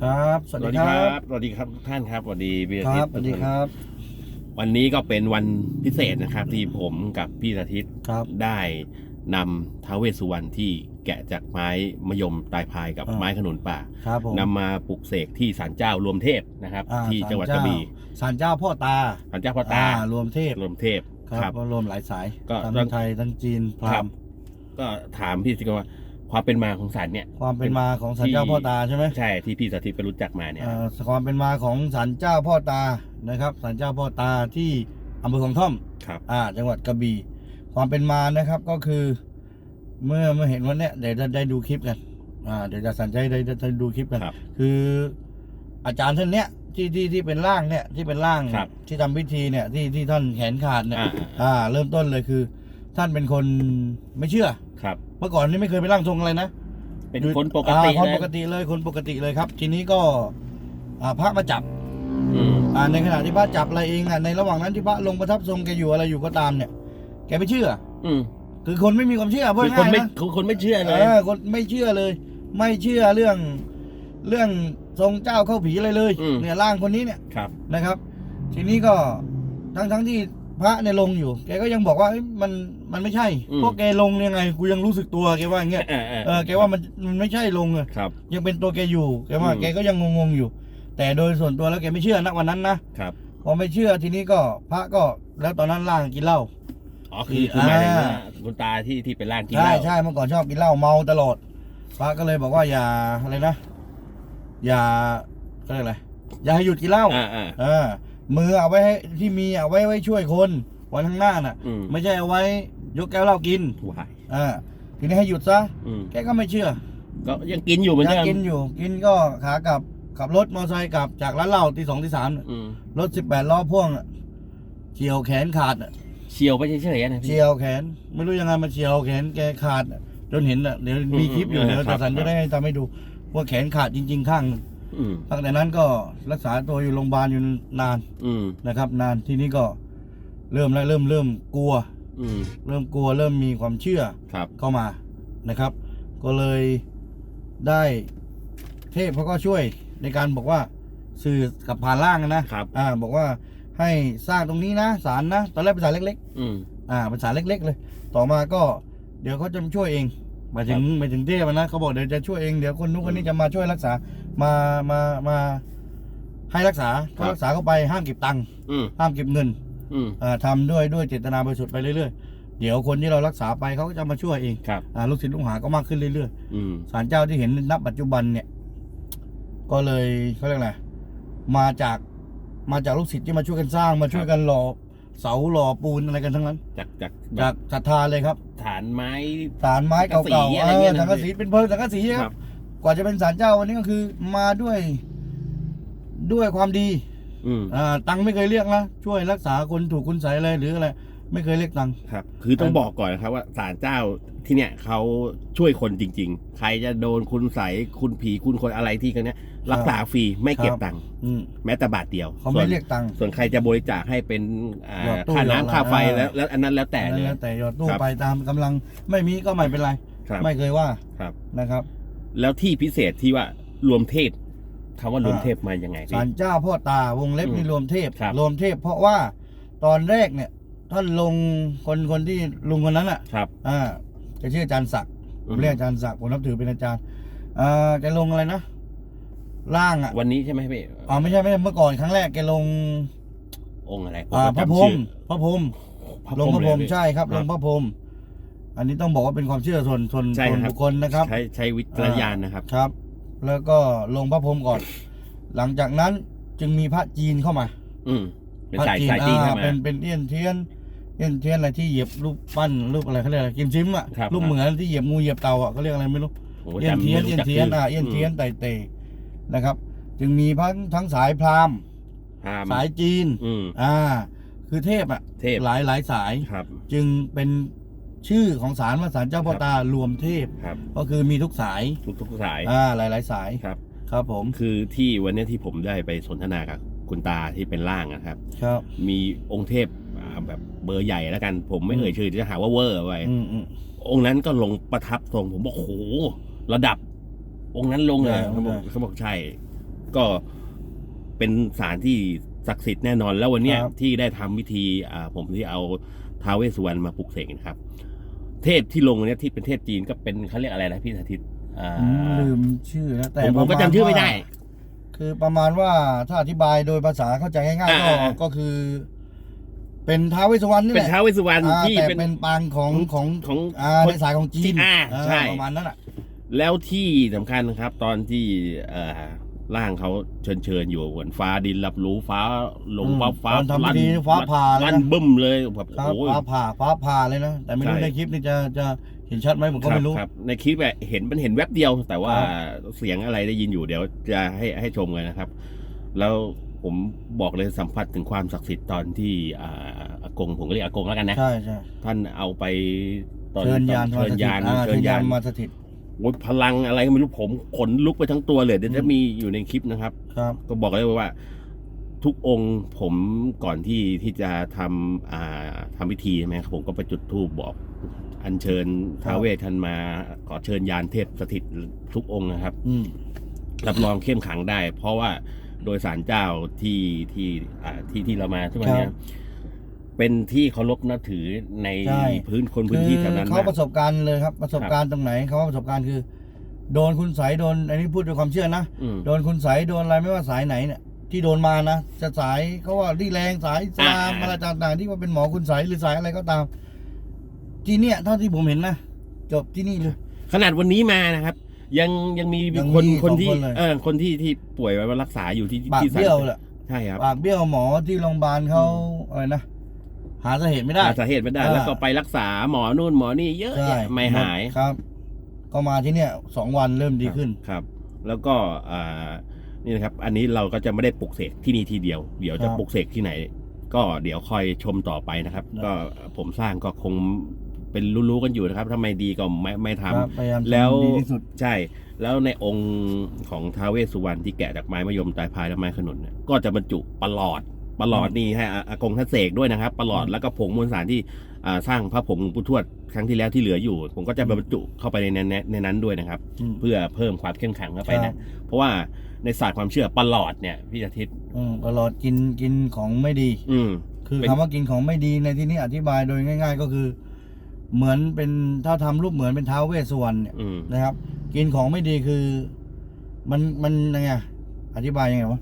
ครับ สวัสดีครับ สวัสดีครับทุกท่านครับสวัสดีพี่อาคทิรัตบย์สวัสดีครับ วันนี้ก็เป็นวันพิเศษนะครับ ที่ผมกับพี่อาทิตย์ครับได้นำท้าวเวสสุวรรณที่แกะจากไม้มะยมตายพายกับอ่าไม้ขนุนป่าครับผมนำมาปลุกเสกที่ศาลเจ้ารวมเทพนะครับอ่าที่จังหวัดกระบี่ศาลเจ้าพ่อตาศาลเจ้าพ่อตารวมเทพรวมเทพครับก็รวมหลายสายก็ทั้งไทยทั้งจีนพครารัหบมณ์ก็ถามพี่สิว่า ความเป็นมาของศาลเนี่ยความเป็นมาของศาลเจ้าพ่อตาใช่ไหมใช่ที่พี่สาธิตไปรู้จักมาเนี่ยเอ่อความเป็นมาของศาลเจ้าพ่อตานะครับศาลเจ้าพ่อตาที่อำเภอของท่อมครับอ่า จังหวัดกระบี่ความเป็นมานะครับก็คือ เมื่อเมื่อเห็นวันเนี้ยเดี๋ยวจะได้ดูคลิปกันอ่าเดี๋ยวจะสันใจได้ได้ได้ดูคลิปกันครับคืออาจารย์ท่านเนี้ยที่ที่ที่เป็นร่างเนี่ยที่เป็นร่างครับที่ทำพิธีเนี่ยที่ที่ท่านแขนขาดเนี่ยอ่าอ่า เริ่มต้นเลยคือ ท่านเป็นคนไม่เชื่อ ครับ เมื่อก่อนนี่ไม่เคยไปร่างทรงอะไรนะเป็นคนปกติอ่าคนเลยปกติเลยคนปกติเลยครับ ทีนี้ก็อ่าพระมาจับอืมอ่าในขณะที่พระจับอะไรเองอะในระหว่างนั้นที่พระลงประทับทรงแกอยู่อะไรอยู่ก็ตามเนี่ย แกไม่เชื่อ อืมคือคนไม่มีความเชื่อพูดคือคนง่ายๆไม่นะคือคนไม่เชื่อเลย เออคนไม่เชื่อเลย ไม่เชื่อเรื่อง เรื่องทรงเจ้าเข้าผีอะไรเลย อืม เนี่ยร่างคนนี้เนี่ย ครับ นะครับ ทีนี้ก็ทั้งทั้งที่ พระเนี่ยลงอยู่ แกก็ยังบอกว่าเอ้ยมันมันไม่ใช่อืม พวกแกลงยังไงกูยังรู้สึกตัวแกว่าอย่างเงี้ยเออเออเออแกว่ามันมันไม่ใช่ลงอะครับ ยังเป็นตัวแกอยู่แกว่าอืม แกก็ยังงงๆอยู่ แต่โดยส่วนตัวแล้วแกไม่เชื่อณวันนั้นนะครับพอไม่เชื่อทีนี้ก็พระก็แล้วตอนนั้นร่างกินเหล้า อ๋อคือคือหมายถึงว่าอ่าคุณตาที่ที่เป็นร่างกินเหใช่ล้าใช่เมื่อก่อนชอบกินเหล้าเมาตลอดพระก็เลยบอกว่าอย่าอะไรนะ อย่าก็เรียกอะไรอย่าให้หยุดกินเหล้าอ่าอ่า เออ มือเอาไว้ให้ที่มีเอาไว้ไว้ช่วยคนวันข้างหน้าน่ะ อืม ไม่ใช่เอาไว้ยกแก้วเหล้ากินวายอ่าทีนี้ให้หยุดซะอืมแกก็ไม่เชื่อก็ยังกินอยู่เหมือนยัเดิมกินอยู่ กินก็ขากลับขับรถมอเตอร์ไซค์กลับจากร้านเหล้าที่สองที่สามน่ะอืมรถสิบแปดล้อพ่วงน่ะเฉียวแขนขาดน่ะเชียวไปเฉยๆนะพี่ เฉียวแขน ไม่รู้ยังไงมาเฉียวแขนแกขาดน่ะจนเห็นอะเดี๋ยวมีคลิปอยู่อืมเดี๋ยวครัจะบสันจะได้ให้ทำให้ดู ว่าแขนขาดจริง ๆ ข้างหนึ่ง อืมตั้งแต่นั้นก็รักษาตัวอยู่โรงพยาบาลอยู่นานอืมนะครับ นานทีนี้ก็เริ่มแล้วเริ่มเริ่มกลัวอืมเริ่มกลัว เริ่มมีความเชื่อครับเข้ามานะครับ ก็เลยได้เทพเขาก็ช่วยในการบอกว่าสื่อกับผ่านล่างนะครับอ่า บอกว่าให้สร้างตรงนี้นะศาลนะตอนแรกเป็นศาลเล็กอืมๆอ่าเป็นศาลเล็ก ๆ เลย ต่อมาก็เดี๋ยวเขาจะมาช่วยเองหมายถึงหมายถึงเทพอะนะเขาบอกเดี๋ยวจะช่วยเองเดี๋ยวคนนู้นคนนี้จะมาช่วยรักษา มามามาให้รักษาก็รักษาเข้าไปห้ามเก็บตังค์อืมห้ามเก็บเงินอืมอ่าทำด้วยด้วยเจตนาบริสุทธิ์ไปเรื่อยๆ เดี๋ยวคนที่เรารักษาไปเขาก็จะมาช่วยเองครับ อ่าลูกศิษย์ลูกหาก็มากขึ้นเรื่อยอืมๆศาลเจ้าที่เห็นณปัจจุบันเนี่ย ก็เลยเขาเรียกอะไรมาจากมาจากลูกศิษย์ที่มาช่วยกันสร้างมาช่วยกันหล่อเสาหล่อปูนอะไรกันทั้งนั้น จากจากแบจากบศรัทธาเลยครับฐานไม้ศาลไม้สังกะสีเก่าๆอะไรเอเงี้อยนะ สังกะสีเป็นเพลิงสังกะสีคครัรับ บ กว่าจะเป็นศาลเจ้าวันนี้ก็คือมาด้วยด้วยความดีอืมอ่าตังค์ไม่เคยเรียกนะช่วยรักษาคนถูกคุณใสยอะไรหรืออะไรไม่เคยเรียกตังค์ ครับ คือต้องบอกก่อนนะครับว่าศาลเจ้าที่เนี่ยเขาช่วยคนจริง ๆ ใครจะโดนคุณใสยคุณผีคุณคนอะไรที่กันเนี้ยรักษาฟรีไม่เก็บตังค์อืมแม้แต่บาทเดียวเขาส่วไม่นเรียกตังค์ ส่วนใครจะบริจาคให้เป็นอ่าหยอดตู้ค่าหยอดน้ำค่าไฟอะไรแล้วแล้วอันนั้นแล้วแต่เลย แล้วแต่หยอดตู้ครับ ไปตามกำลังไม่มีก็ไม่เป็นไร ครับ ไม่เคยว่าครับ นะครับ แล้วที่พิเศษที่ว่ารวมเทพคำว่ารวมเทพมายังไงพี่ ศาลเจ้าพ่อตาวงเล็บอืมนี่รวมเทพครับ รวมเทพ เพราะว่าตอนแรกเนี่ย ท่านลงคนคนที่ลุงคนนั้นอะครับ อ่าแกชื่ออาจารย์ศักดิ์ผมเรียกอาจารย์ศักดิ์ผมนับถือเป็นอาจารย์อ่าแกลงอะไรนะร่างอะวันนี้ใช่ไหมพี่อ๋อไม่ใช่ไม่ใช่เมื่อก่อนครั้งแรกแกลงองค์อะไรผมอ่าก็พระพจำรชื่หมอพระพรหมพระลงพระพรหมเลยพี่ ใช่ครับคลรับงพระพรหม อันนี้ต้องบอกว่าเป็นความเชื่อส่วนส่วนใช่ส่วนครับ บุคคลนะครับใช้ใช้วิจารณญาณนะครับ ครับ แล้วก็ลงพระพรหมก่อน หลังจากนั้นจึงมีพระจีนเข้ามาอืมเป็นพระสายสายจีนอ่าเข้ามา เป็นเป็นเอี้ยนเทียนเอี้ยนเทียนอะไรที่เหยียบรูปปั้นรูปอะไรเขาเรียกอะไรกิมซิมอะครับรูปเหมือนที่เหยียบงูเหยียบเต่าอะเขาเรียกอะไรไม่รู้ ผมก็เอี้ยนจำเทียนไม่เอี้ยนรู้จักเทียนชื่อ่าเอี้ยนเทียนไต่เตนะครับ จึงมีพระทั้งสายพราหมณ์พราหมณ์สายจีน อืม อ่า คือเทพอะเทพ หลายหลายสาย ครับ จึงเป็น ชื่อของศาลว่าศาลเจ้าพ่อตารวมเทพ ครับก็คือมีทุกสายทุกทุกสายอ่าหลายหลายสายครับ ครับผมคือที่วันเนี้ยที่ผมได้ไปสนทนากับคุณตาที่เป็นร่างนะครับ ครับ มีองค์เทพอ่าแบบเบอร์ใหญ่แล้วกัน ผมไม่เอ่ยชื่อจะหาว่าเวอร์ไว้อืมอืม องค์นั้นก็ลงประทับทรงผมบอกโอ้โหระดับ องค์นั้นลงเลยใช่เขาบอกใช่เขาบอกใช่ ก็เป็นสารที่ศักดิ์สิทธิ์แน่นอนแล้ววันเนี้ยครับ ที่ได้ทำพิธีอ่าผมที่เอาท้าวเวสสุวรรณมาปลุกเสกนะครับ เทพที่ลงเนี่ยที่เป็นเทพจีนก็เป็นเขาเรียกอะไรนะพี่สาธิตอ่าผมลืมชื่อแล้วแต่ผมผมก็ประาณจำชื่อไม่ได้ว่าคือประมาณว่าถ้าอธิบายโดยภาษาเข้าใจง่ายๆก็อ่าๆก็คือ เป็นท้าวเวสสุวรรณนี่แหเป็นละท้าวเวสสุวรรณอ่าที่แต่เป็นเป็นปางของของของอ่าคในนสายของจีที่นอ่าใช่ประมาณนั้นอะแล้วที่สำคัญนะครับ ตอนที่เอ่อ ร่างเขาเชิญเชิญอยู่เหมือนฟ้าดินรับรู้ฟ้าลงอืมฟ้าฟ้าตอนทำพิธีฟ้าผ่าเลยนะลั่นบึ้มเลยแบบครับโอ้ยฟ้าผ่าฟ้าผ่าเลยนะแต่ไม่รู้ใช่ในคลิปนี่จะจะเห็นชัดไหมผมก็ไม่รู้ครับครับในคลิปอะเห็นมันเห็นแวบเดียว แต่ว่าครับเสียงอะไรได้ยินอยู่เดี๋ยวจะให้ให้ชมกันนะครับ แล้วผมบอกเลยสัมผัสถึงความศักดิ์สิทธิ์ตอนที่อ่าอากงผมก็เรียกอากงแล้วกันนะใช่ใช่ท่านเอาไปตอนเชิญยานเชิญยานอ่เชิเชิญยายญานนมาสถิตโอ้ย พลังอะไรก็ไม่รู้ผมขนลุกไปทั้งตัวเลยเดี๋ยวอืจะมมีอยู่ในคลิปนะครับ ครับ ก็บอกเลยว่า ทุกองค์ผมก่อนที่ที่จะทำอ่าทำพิธีใช่ไหมครับผมก็ไปจุดธูปบอก อัญเชิญท้าวเวทท่านมาขอเชิญยานเทพสถิตทุกองค์นะครับอืมรับรองเข้มขังได้ เพราะว่าโดยสารเจ้าที่ที่อ่าที่ที่เรามาทุกวันเนี้ย เป็นที่เคารพนับถือในใช่ พื้นคนพื้นคือที่แถวนั้นเขามาก ประสบการณ์เลยครับประสบการณ์ตรงไหนเขาว่าประสบการณ์คือ โดนคุณใสยโดนอันนี้พูดด้วยความเชื่อนะอืม โดนคุณใสยโดนอะไรไม่ว่าสายไหนเนี่ยที่โดนมานะจะสายเขาว่าที่แรงสายอิสลามอ่า อะไรต่างๆที่ว่าเป็นหมอคุณใสยหรือสายอะไรก็ตาม ที่เนี่ยเท่าที่ผมเห็นนะจบที่นี่เลย ขนาดวันนี้มานะครับ ยังยังมียังคนมีคนที่สองคนเลย เออคนที่ที่ป่วยไว้มารักษาอยู่ที่ปากที่สารเบี้ยวแหละใช่ครับ ปากเบี้ยวหมอที่โรงพยาบาลเขาอะไรนะ หาสาเหตุไม่ได้ หาสาเหตุไม่ได้ อ่า แล้วก็ไปรักษาหมอนู่นหมอนี่เยอะใช่แยะไม่หายครับ ก็มาที่เนี่ยสองวันเริ่มดีขึ้น ครับ แล้วก็อ่านี่นะครับ อันนี้เราก็จะไม่ได้ปลุกเสกที่นี่ทีเดียว เดี๋ยวจะครับปลุกเสกที่ไหน ก็เดี๋ยวคอยชมต่อไปนะครับนะก็ผมสร้างก็คงเป็นรู้ๆกันอยู่นะครับถ้าไม่ดีก็ไม่ไม่ทำ ครับพยายามทำแล้ว ดีที่สุด ใช่ แล้วในองค์ของท้าวเวสสุวรรณที่แกะจากไม้มะยมตายพายและไม้ขนุนเนี่ยก็จะบรรจุประหลอด ประหลอดนี่ให้อาอากงท่านเสกด้วยนะครับประหลอดอืมแล้วก็ผงมวลสารที่อ่าสร้างพระผงหลวงปู่ทวดครั้งที่แล้วที่เหลืออยู่ ผมก็จะบรรจุเข้าไปในในในนั้นด้วยนะครับอืมเพื่อเพิ่มความเข้มแข็งเข้าไปครันะบเพราะว่าในศาสตร์ความเชื่อประหลอดเนี่ยพี่อาทิตย์อืมตลอดกินกินของไม่ดี อืมคือเป็นคำว่ากินของไม่ดีในที่นี้อธิบายโดยง่าย ๆ ก็คือ เหมือนเป็นถ้าทำรูปเหมือนเป็นท้าวเวสสุวรรณเนี่ยอืมนะครับ กินของไม่ดีคือ มันมันยังไงอธิบายยังไงวะ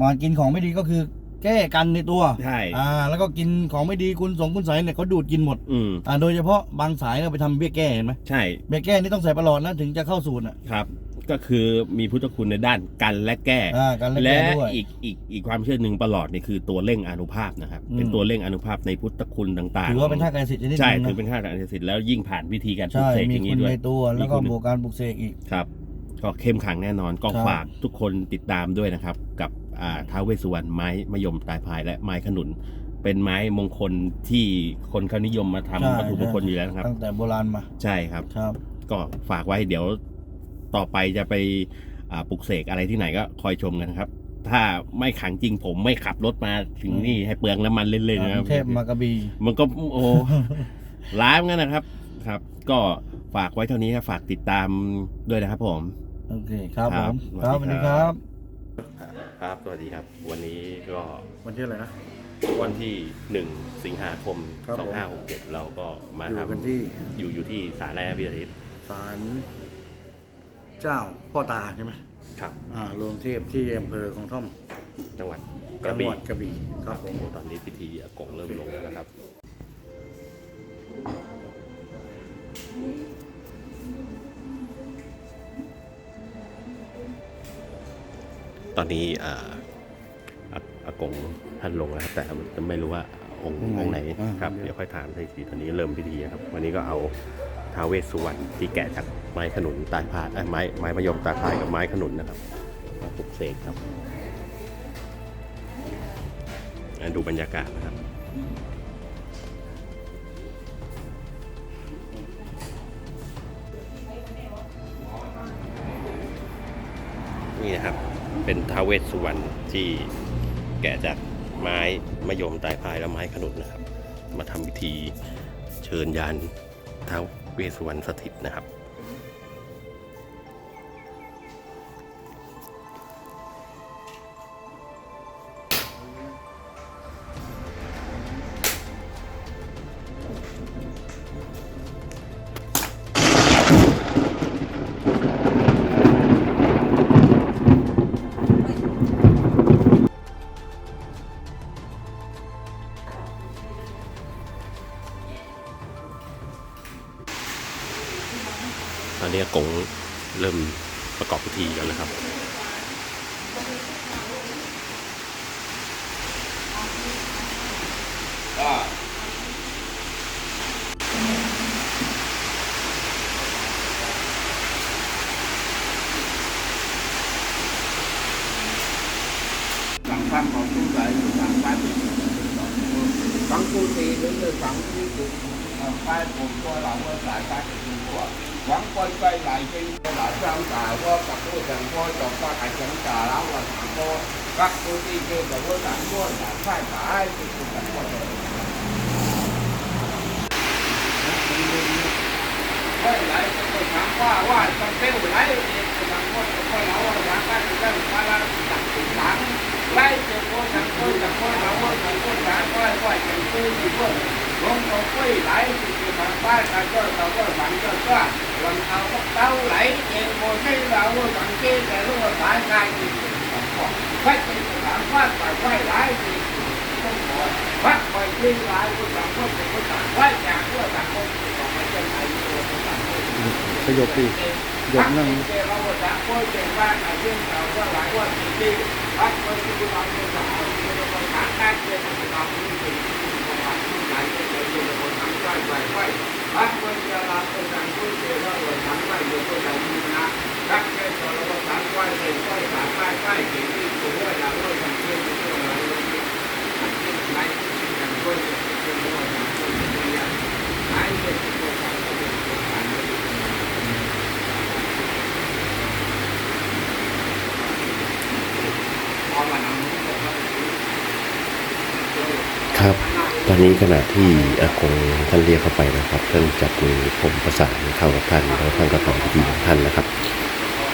มากินของไม่ดีก็คือ แก้กันในตัวใช่อ่าแล้วก็กินของไม่ดีคุณสงคุณใสยเนี่ยเขาดูดกินหมดอืม อ่าโดยเฉพาะบางสายเราไปทำเบี้ยแก้เห็นไหมใช่เบี้ยแก้นี่ต้องใส่ประหลอดนะถึงจะเข้าสูตรอะครับ ก็คือมีพุทธคุณในด้านกันและแก้ อ่าการเล่นและแก้ด้วย อีกอีกอีกความเชื่อหนึ่งประหลอดนี่คือตัวเร่งอานุภาพนะครับ อืม เป็นตัวเร่งอานุภาพในพุทธคุณต่างๆถือว่าเป็นท่ากายสิทธิ์ชนิดหใช่นึงถือนะเป็นค่าการสิทธิ์แล้วยิ่งผ่านวิธีการปลูกใช่เสกมีอย่างคุนี้ณด้วยในตัว แล้วก็มีคุณ บวกการปลุกเสกอีก ครับ ก็เข้มขังแน่นอนก็ครับ ฝากทุกคนติดตามด้วยนะครับ กับอ่า ท้าวเวสสุวรรณไม้มะยมตายพายและไม้ขนุน เป็นไม้มงคลที่คนเขานิยมมาทำใช่วัตถุมงคลอยู่แล้วนะครับ ตั้งแต่โบราณมาใช่ครับ ครับ ก็ฝากไว้เดี๋ยวต่อไปจะไปอ่าปลุกเสกอะไรที่ไหนก็คอยชมกันนะครับ ถ้าไม่ขังจริงผมไม่ขับรถมาถึงนี่ให้เปลืองน้ำมันเล่นๆนะครับเทพมากระบีมันก็โอ้ ล้ามกันนะครับครับ ก็ฝากไว้เท่านี้ครับฝากติดตามด้วยนะครับผม โอเคครับคผรับมสวัสดีครับครัสบวัสดีครับ ครับ สวัสดีครับ วันนี้ก็วันที่อะไรนะ วันที่หนึ่งสิงหาคมครับสองผมห้าหกเจ็ดเราก็มาอยู่ทำกันที่อยู่อยู่ที่ศาลอะไรนะพี่อาทิตย์ศาลเจ้าพ่อตาใช่ไหมครับ อ่าโรงเทพที่อำเภอของท่อมจังหวัดกจัระงหบี่วัดกระบี่ครับผมโอ้ตอนนี้พิธีอากงเริ่มลงแล้วนะครับ อนนี้อ่าอาอากงท่านลงแล้วครับแต่ไม่รู้ว่าองค์องค์ไหนครับเดี๋ยวค่อยถามให้ทีตอนนี้เริ่มพิธีครับ วันนี้ก็เอาท้าวเวสสุวรรณที่แกะจากไม้ขนุนตาลพายเอ้ยไม้ไม้มะยมตาลพายกับไม้ขนุนนะครับมาปลุกเสกครับอะดูบรรยากาศนะครับนี่นะครับ เป็นท้าวเวสสุวรรณที่แกะจากไม้มะยมตายพายและไม้ขนุนนะครับ มาทำพิธีเชิญยานท้าวเวสสุวรรณสถิตนะครับ พ่อกักผู้ตีเกี่ยวกับว่าสามพ่อหลายฝ่ายขายที่ถูกแต่งพ่อไม่หลายก็ถามว่าว่าต้องเต้นหลายเด็กบางคนก็เราว่าสามารถจะได้มาละตัดสินหลัง ไล่เจ้าโคสังโคสังโคเราโคสังโคสาก้อยก้อยกันกู้ที่พวกลงตัวกุ้ยไหลที่ที่ทางบ้านการก็เราก็ฝันก็ก็วันเอาก็เต้าไหลเองโมให้เราสังเกตแต่รู้ว่ายกายที่ของพัดเป็นสถานบ้านป่าไหวไหลที่ต้องขอพัดไปที่ไหลก็สังคสังโคสาไหวจากก็สังโคของมันจะไหลตัวสังโคสยบดียกนั่งเราก็สังโคเจ้าบ้านอาเรื่องเราก็หลายวันที่พักคนที่เราเป็นสาวที่เราหาการเงินที่เราไม่ได้เป็นขอเราที่หนก็เลยอยู่ในคนทำใกล้ใกล้ใกล้พักคนจะลาเป็นทางผู้เชี่ยวชาทำใกล้อยู่คนไหนมีนะ รักแค่ตัวเราทำใกล้เป็นใกล้ทำใกล้ใกล้เก่งที่ตัวเราเราเราทำเพื่อนที่ตัวเราเราทำเพื่อนไหนที่ทำเพื่อนที่ตัวเราทำเพื่อนที่เราไหนเป็นตัวเราทำเพื่อนที่เราพอมาทำครับ ตอนนี้ขณะที่อากงท่านเรียกเข้าไปนะครับท่านจับมือผมประสานเข้ากับท่านแล้วท่านก็ทำพิธีของท่านนะครับ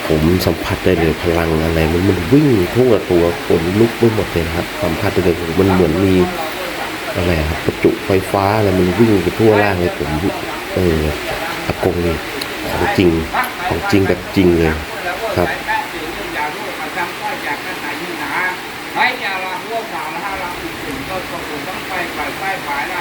ผมสัมผัสได้เลยพลังอะไรมันมันวิ่งทั่วตัวคนลุกไปหมดเลยครับสัมผัสได้เลยมันเหมือนมีอะไรครับประจุไฟฟ้าอะไรมันวิ่งไปทั่วร่างเลยผมเอออากงนี่ของจริงของจริงแบบจริงเลยครับใครจะลาหัวสาวละห้าลาอีกถึงก็ต้องต้องไปไปไปไปได้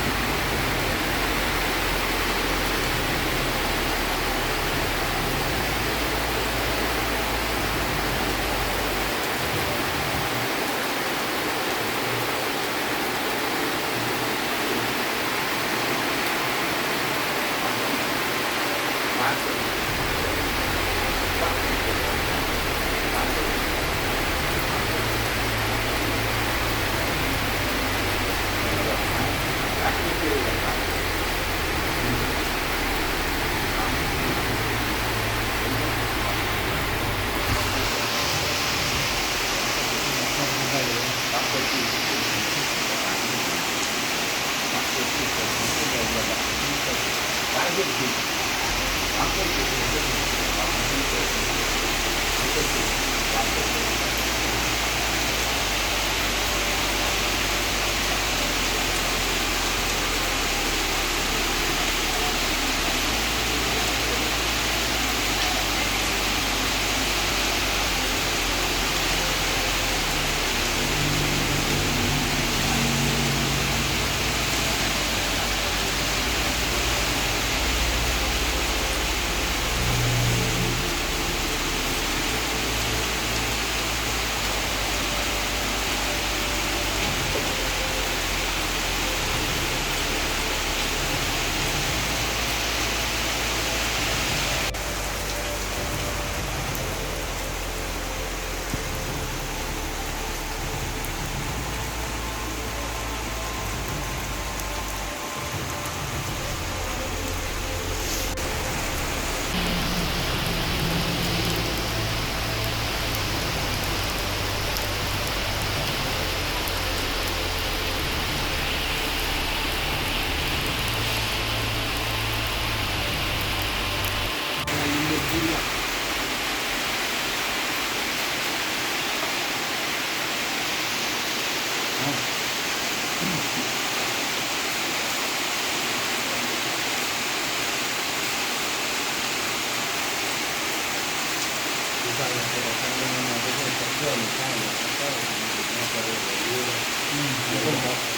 อืม